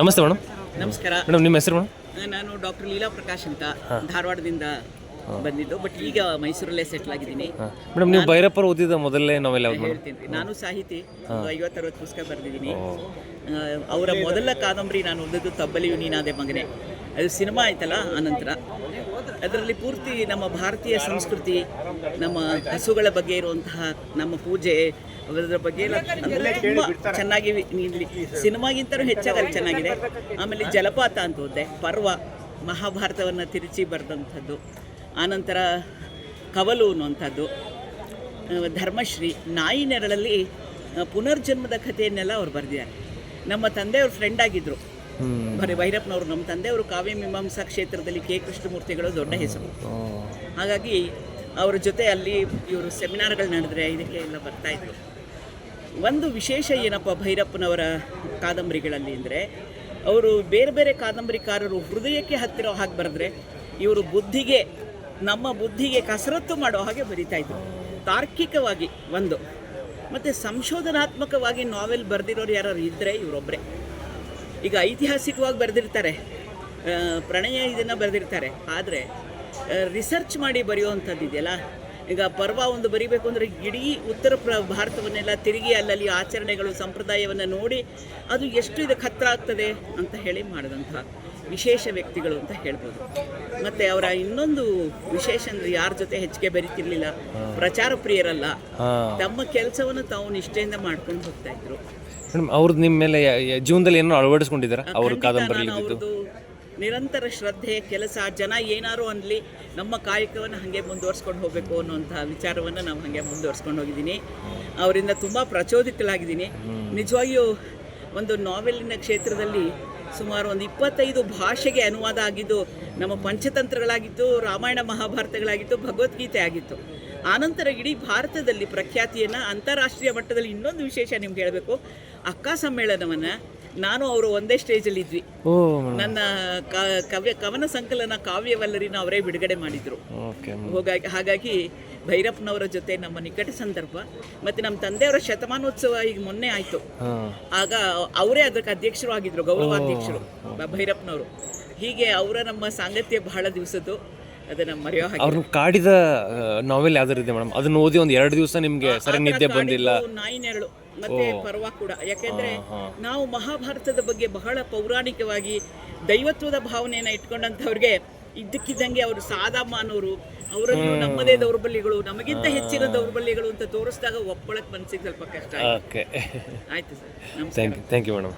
ನಮಸ್ತೆ ಮೇಡಮ್. ನಮಸ್ಕಾರ. ಮೇಡಮ್ ನಿಮ್ಮ ಹೆಸರು ಮೇಡಮ್? ನಾನು ಡಾಕ್ಟರ್ ಲೀಲಾ ಪ್ರಕಾಶ್ ಅಂತ ಧಾರವಾಡದಿಂದ ಬಂದಿದ್ದು ಬಟ್ ಈಗ ಮೈಸೂರಲ್ಲೇ ಸೆಟ್ಲ್ ಆಗಿದ್ದೀನಿ. ಮೇಡಮ್ ನೀವು ಭೈರಪ್ಪರ ಓದಿದ ಮೊದಲನೇ ನಾವೆಲ್ಲ ಹೇಳ್ತೀನಿ. ನಾನು ಸಾಹಿತಿ ಒಂದು ಐವತ್ತರವತ್ತು ಪುಸ್ತಕ ಬರೆದಿದ್ದೀನಿ. ಅವರ ಮೊದಲ ಕಾದಂಬರಿ ನಾನು ಓದಿದ್ದು ತಬ್ಬಲಿಯು ನೀನಾದೆ ಮಗನೇ. ಅದು ಸಿನಿಮಾ ಆಯ್ತಲ್ಲ ಆನಂತರ ಅದರಲ್ಲಿ ಪೂರ್ತಿ ನಮ್ಮ ಭಾರತೀಯ ಸಂಸ್ಕೃತಿ, ನಮ್ಮ ಹಸುಗಳ ಬಗ್ಗೆ ಇರುವಂತಹ ನಮ್ಮ ಪೂಜೆ, ಅದರ ಬಗ್ಗೆ ಎಲ್ಲ ಅಂದರೆ ತುಂಬ ಚೆನ್ನಾಗಿ ಇಲ್ಲಿ ಸಿನಿಮಾಗಿಂತಲೂ ಹೆಚ್ಚಾಗಿ ಚೆನ್ನಾಗಿದೆ. ಆಮೇಲೆ ಜಲಪಾತ ಅಂತ ಹೋದೆ, ಪರ್ವ, ಮಹಾಭಾರತವನ್ನು ತಿರುಚಿ ಬರೆದಂಥದ್ದು. ಆನಂತರ ಕವಲು ಅನ್ನುವಂಥದ್ದು ಧರ್ಮಶ್ರೀ, ನಾಯಿ ನೆರಳಲ್ಲಿ ಪುನರ್ಜನ್ಮದ ಕಥೆಯನ್ನೆಲ್ಲ ಅವ್ರು ಬರೆದಿದ್ದಾರೆ. ನಮ್ಮ ತಂದೆಯವ್ರ ಫ್ರೆಂಡ್ ಆಗಿದ್ದರು ಬರೀ ಭೈರಪ್ಪನವರು ನಮ್ಮ ತಂದೆಯವರು ಕಾವ್ಯ ಮೀಮಾಂಸಾ ಕ್ಷೇತ್ರದಲ್ಲಿ ಕೆ ಕೃಷ್ಣಮೂರ್ತಿಗಳು ದೊಡ್ಡ ಹೆಸರು. ಹಾಗಾಗಿ ಅವರ ಜೊತೆ ಅಲ್ಲಿ ಇವರು ಸೆಮಿನಾರ್ಗಳು ನಡೆದ್ರೆ ಇದಕ್ಕೆ ಎಲ್ಲ ಬರ್ತಾ ಇದ್ರು. ಒಂದು ವಿಶೇಷ ಏನಪ್ಪ ಭೈರಪ್ಪನವರ ಕಾದಂಬರಿಗಳಲ್ಲಿ ಅಂದರೆ ಅವರು ಬೇರೆ ಬೇರೆ ಕಾದಂಬರಿಕಾರರು ಹೃದಯಕ್ಕೆ ಹತ್ತಿರ ಹಾಗೆ ಬರೆದ್ರೆ ಇವರು ಬುದ್ಧಿಗೆ ನಮ್ಮ ಬುದ್ಧಿಗೆ ಕಸರತ್ತು ಮಾಡೋ ಹಾಗೆ ಬರಿತಾ ಇದ್ರು. ತಾರ್ಕಿಕವಾಗಿ ಒಂದು. ಮತ್ತು ಸಂಶೋಧನಾತ್ಮಕವಾಗಿ ನಾವೆಲ್ ಬರೆದಿರೋರು ಯಾರು ಇದ್ದರೆ ಇವರೊಬ್ಬರೇ ಈಗ ಐತಿಹಾಸಿಕವಾಗಿ ಬರೆದಿರ್ತಾರೆ. ಪ್ರಣಯ ಇದನ್ನು ಬರೆದಿರ್ತಾರೆ. ಆದರೆ ರಿಸರ್ಚ್ ಮಾಡಿ ಬರೆಯುವಂಥದ್ದು ಇದೆಯಲ್ಲ ಈಗ ಪರ್ವ ಒಂದು ಬರಿಬೇಕು ಅಂದರೆ ಇಡೀ ಉತ್ತರ ಪ್ರ ಭಾರತವನ್ನೆಲ್ಲ ತಿರುಗಿ ಅಲ್ಲಲ್ಲಿ ಆಚರಣೆಗಳು ಸಂಪ್ರದಾಯವನ್ನು ನೋಡಿ ಅದು ಎಷ್ಟು ಇದಕ್ಕೆ ಹತ್ತಿರ ಆಗ್ತದೆ ಅಂತ ಹೇಳಿ ಮಾಡಿದಂಥ ವಿಶೇಷ ವ್ಯಕ್ತಿಗಳು ಅಂತ ಹೇಳ್ಬೋದು. ಮತ್ತು ಅವರ ಇನ್ನೊಂದು ವಿಶೇಷ ಅಂದರೆ ಯಾರ ಜೊತೆ ಹೆಚ್ಚಿಗೆ ಬೆರಿತಿರ್ಲಿಲ್ಲ ಪ್ರಚಾರ ಪ್ರಿಯರಲ್ಲ ತಮ್ಮ ಕೆಲಸವನ್ನು ತಾವು ನಿಷ್ಠೆಯಿಂದ ಮಾಡ್ಕೊಂಡು ಹೋಗ್ತಾ ಇದ್ರು. ಅವ್ರದ್ದು ನಿಮ್ಮ ಮೇಲೆ ಜೀವನದಲ್ಲಿ ಏನೋ ಅಳವಡಿಸ್ಕೊಂಡಿದ್ದಾರೆ? ಅವ್ರ ಕಾದಂಬರಿ ನಿರಂತರ ಶ್ರದ್ಧೆ, ಕೆಲಸ, ಜನ ಏನಾರು ಅನ್ಲಿ ನಮ್ಮ ಕಾಯಕವನ್ನು ಹಾಗೆ ಮುಂದುವರ್ಸ್ಕೊಂಡು ಹೋಗಬೇಕು ಅನ್ನುವಂತಹ ವಿಚಾರವನ್ನು ನಾವು ಹಾಗೆ ಮುಂದುವರ್ಸ್ಕೊಂಡು ಹೋಗಿದ್ದೀನಿ. ಅವರಿಂದ ತುಂಬ ಪ್ರಚೋದಿತಳಾಗಿದ್ದೀನಿ. ನಿಜವಾಗಿಯೂ ಒಂದು ನಾವೆಲಿನ ಕ್ಷೇತ್ರದಲ್ಲಿ ಸುಮಾರು ಒಂದು ಇಪ್ಪತ್ತೈದು ಭಾಷೆಗೆ ಅನುವಾದ ಆಗಿದ್ದು, ನಮ್ಮ ಪಂಚತಂತ್ರಗಳಾಗಿತ್ತು, ರಾಮಾಯಣ ಮಹಾಭಾರತಗಳಾಗಿತ್ತು, ಭಗವದ್ಗೀತೆ ಆಗಿತ್ತು. ಆನಂತರ ಇಡೀ ಭಾರತದಲ್ಲಿ ಪ್ರಖ್ಯಾತಿಯನ್ನು ಅಂತಾರಾಷ್ಟ್ರೀಯ ಮಟ್ಟದಲ್ಲಿ ಇನ್ನೊಂದು ವಿಶೇಷ ನಿಮ್ಗೆ ಹೇಳಬೇಕು. ಅಕ್ಕ ಸಮ್ಮೇಳನವನ್ನು ನಾನು ಅವರು ಒಂದೇ ಸ್ಟೇಜಲ್ಲಿ ಇದ್ವಿ. ಓ ನನ್ನ ಕ- ಕವ್ಯ ಕವನ ಸಂಕಲನ ಕಾವ್ಯವಲ್ಲರಿನ ಅವರೇ ಬಿಡುಗಡೆ ಮಾಡಿದ್ರು. ಓಕೆ. ಹೋಗಾಗಿ ಹಾಗಾಗಿ ಭೈರಪ್ಪನವರ ಜೊತೆ ನಮ್ಮ ನಿಕಟ ಸಂದರ್ಭ ಮತ್ತು ನಮ್ಮ ತಂದೆಯವರ ಶತಮಾನೋತ್ಸವ ಈಗ ಮೊನ್ನೆ ಆಯಿತು. ಹಾಂ. ಆಗ ಅವರೇ ಅದಕ್ಕೆ ಅಧ್ಯಕ್ಷರು ಆಗಿದ್ರು ಗೌರವಾಧ್ಯಕ್ಷರು ಬ- ಭೈರಪ್ಪನವರು. ಹೀಗೆ ಅವರ ನಮ್ಮ ಸಾಂಗತ್ಯ ಬಹಳ ದಿವಸದ್ದು. ಅದನ್ನ ಮರೆಯೋ ಹಾಗೆ. ಅವ್ರನ್ನ ಕಾಡಿದ ನಾವೆಲ್ ಯಾವ್ದಾರು ಇದೆ ಮೇಡಮ್? ಅದನ್ನ ಓದಿ ಒಂದು ಎರಡು ದಿವಸ ನಿಮ್ಗೆ ಸರಿ ನಿದ್ದೆ ಬಂದಿಲ್ಲ. ನಾಯಿ ನೆರಳು ಮತ್ತೆ ಪರ್ವ ಕೂಡ. ಯಾಕೆಂದ್ರೆ ನಾವು ಮಹಾಭಾರತದ ಬಗ್ಗೆ ಬಹಳ ಪೌರಾಣಿಕವಾಗಿ ದೈವತ್ವದ ಭಾವನೆಯನ್ನ ಇಟ್ಕೊಂಡಂತವ್ರಿಗೆ ಇದ್ದಕ್ಕಿದ್ದಂಗೆ ಅವರು ಸಾದಾಮಾನವರು ಅವರನ್ನು ನಮ್ಮದೇ ದೌರ್ಬಲ್ಯಗಳು ನಮಗಿಂತ ಹೆಚ್ಚಿನ ದೌರ್ಬಲ್ಯಗಳು ಅಂತ ತೋರಿಸಿದಾಗ ಒಪ್ಪಳಕ್ಕೆ ಮನ್ಸಿಗೆ ಸ್ವಲ್ಪ ಕಷ್ಟ ಆಯ್ತು. Sir. Thank you thank you madam